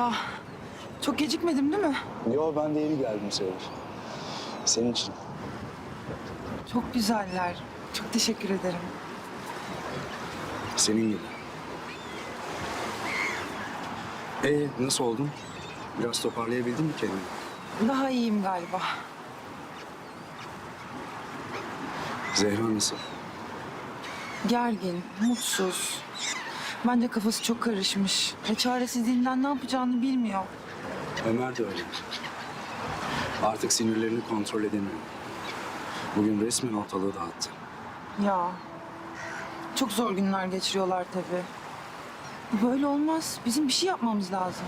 Merhaba. Çok gecikmedim değil mi? Yo ben de yeni geldim sayılır. Senin için. Çok güzeller. Çok teşekkür ederim. Senin gibi. Ee nasıl oldun? Biraz toparlayabildin mi kendini? Daha iyiyim galiba. Zehra nasıl? Gergin, mutsuz. Bence kafası çok karışmış. Ve çaresizliğinden ne yapacağını bilmiyor. Ömer de öyle. Artık sinirlerini kontrol edemiyor. Bugün resmen ortalığı dağıttı. Ya. Çok zor günler geçiriyorlar tabii. Böyle olmaz. Bizim bir şey yapmamız lazım.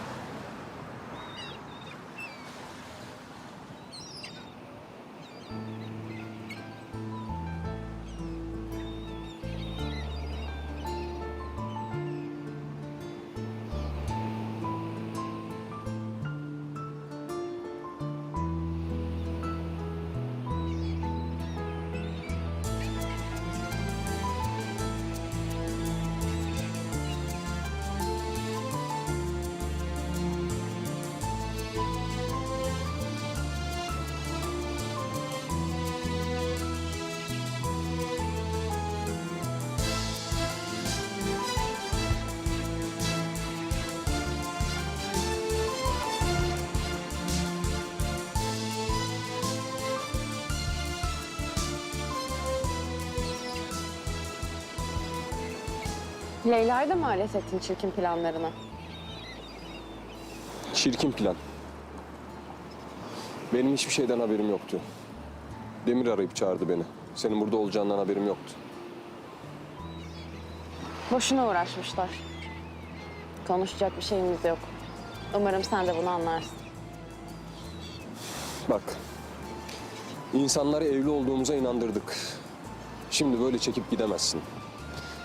Leyla'yı da mı alet ettin çirkin planlarına? Çirkin plan. Benim hiçbir şeyden haberim yoktu. Demir arayıp çağırdı beni. Senin burada olacağından haberim yoktu. Boşuna uğraşmışlar. Konuşacak bir şeyimiz yok. Umarım sen de bunu anlarsın. Bak. insanları evli olduğumuza inandırdık. Şimdi böyle çekip gidemezsin.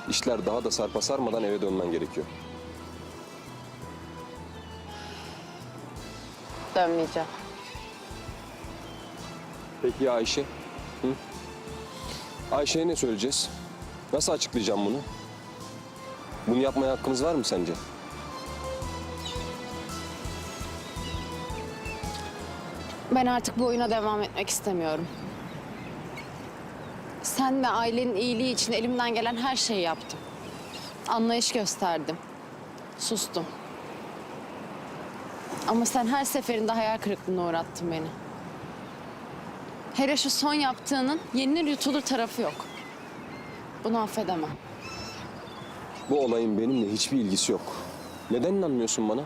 İşler daha da sarpa sarmadan eve dönmen gerekiyor. Dönmeyeceğim. Peki ya Ayşe? Hı? Ayşe'ye ne söyleyeceğiz? Nasıl açıklayacağım bunu? Bunu yapmaya hakkımız var mı sence? Ben artık bu oyuna devam etmek istemiyorum. Sen ve ailenin iyiliği için elimden gelen her şeyi yaptım. Anlayış gösterdim. Sustum. Ama sen her seferinde hayal kırıklığına uğrattın beni. Hele şu son yaptığının yenilir yutulur tarafı yok. Bunu affedemem. Bu olayın benimle hiçbir ilgisi yok. Neden inanmıyorsun bana?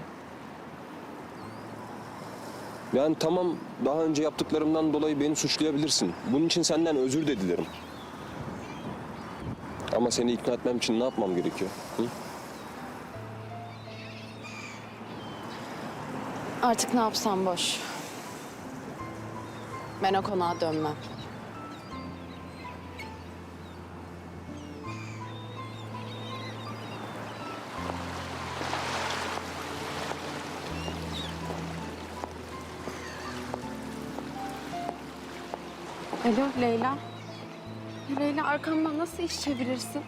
Yani tamam daha önce yaptıklarımdan dolayı beni suçlayabilirsin. Bunun için senden özür de dilerim. Ama seni ikna etmem için ne yapmam gerekiyor? Hı? Artık ne yapsam boş. Ben o konağa dönmem. Alo Leyla. Leyla arkamdan nasıl iş çevirirsin?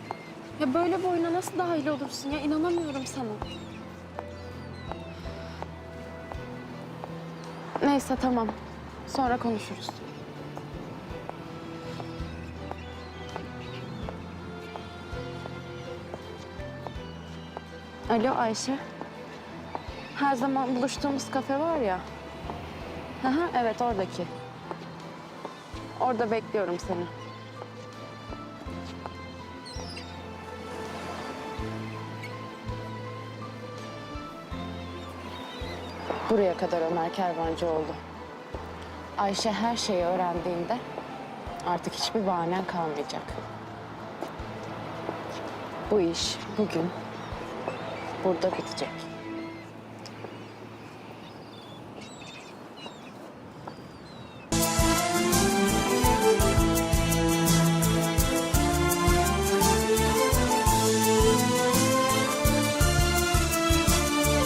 Ya böyle bir oyuna nasıl dahil olursun ya? inanamıyorum sana. Neyse tamam. Sonra konuşuruz. Alo Ayşe. Her zaman buluştuğumuz kafe var ya. Aha, evet oradaki. Orada bekliyorum seni. Buraya kadar Ömer Kervancıoğlu. Ayşe her şeyi öğrendiğinde artık hiçbir bahanen kalmayacak. Bu iş bugün burada bitecek.